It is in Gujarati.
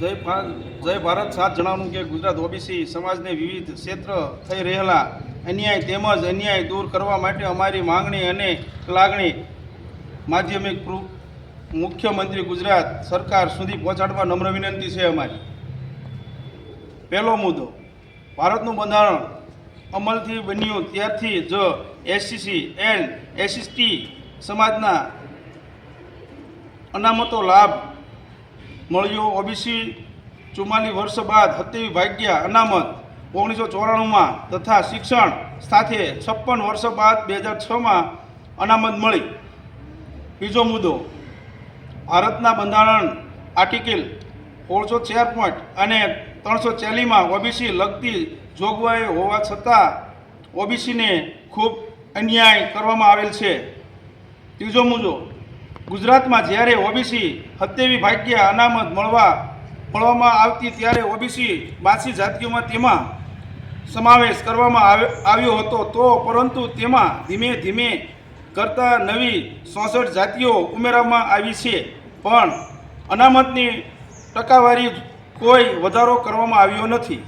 જય જય ભારત સાથ જણાવવાનું કે ગુજરાત ઓબીસી સમાજને વિવિધ ક્ષેત્ર થઈ રહેલા અન્યાય તેમજ અન્યાય દૂર કરવા માટે અમારી માંગણી અને લાગણી માધ્યમિક મુખ્યમંત્રી ગુજરાત સરકાર સુધી પહોંચાડવા નમ્ર વિનંતી છે અમારી. પહેલો મુદ્દો, ભારતનું બંધારણ અમલથી બન્યું ત્યારથી જ એસસીસી એન્ડ એસએસટી સમાજના અનામતો લાભ મળ્યો ઓબીસી ચુમ્માલીસ વર્ષ બાદ હત્યાવી ભાગ્યા અનામત. ઓગણીસો ચોરાણુંમાં તથા શિક્ષણ સાથે છપ્પન વર્ષ બાદ બે હજાર છમાં અનામત મળી. બીજો મુદ્દો. ભારતના બંધારણ આર્ટિકલ ઓળસો ચાર પોઈન્ટ અને ત્રણસો ચાલીમાં ઓબીસી લગતી જોગવાઈ હોવા છતાં ઓબીસીને ખૂબ અન્યાય કરવામાં આવેલ છે. ત્રીજો મુદ્દો. ગુજરાતમાં જ્યારે ઓબીસી હત્યાવી ભાગ્ય અનામત મળવા મળવામાં આવતી ત્યારે ઓબીસી બાસી જાતિઓમાં તેમાં સમાવેશ કરવામાં આવે- આવ્યો હતો. તો પરંતુ તેમાં ધીમે ધીમે કરતાં નવી ચોસઠ જાતિઓ ઉમેરવામાં આવી છે. પણ અનામતની ટકાવારી કોઈ વધારો કરવામાં આવ્યો નથી.